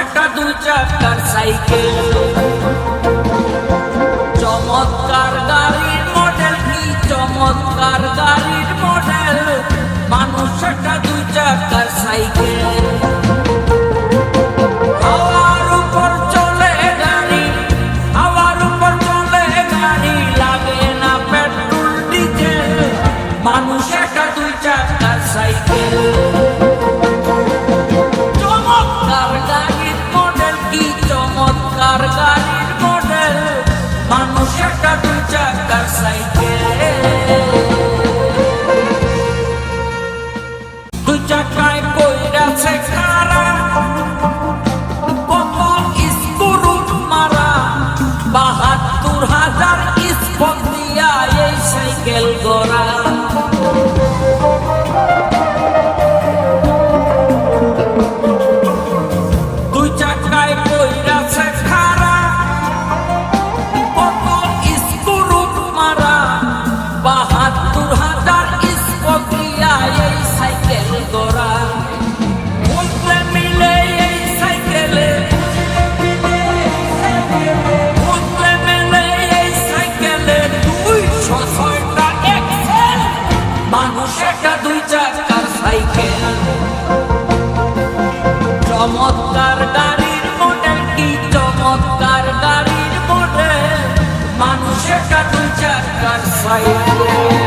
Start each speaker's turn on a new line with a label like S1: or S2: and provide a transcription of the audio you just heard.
S1: একটা দুই চাকার সাইকেল। চমৎকার গাড়ির মডেল কি? চমৎকার গাড়ির মডেল। মানুষ একটা দুই চাকার সাইকেল। মানুষ একটা দুই চাকার সাইকেল। চাকায় কইরাছে খারা। কত স্কুরু মারা, বাহাত্তর হাজার স্পট দিয়া এই সাইকেল দুই চাকায় কইরাছে চমৎকার গাড়ির মডেল কি চমৎকার গাড়ির মডেল মানুষের কাটুন চাকার সাইকেল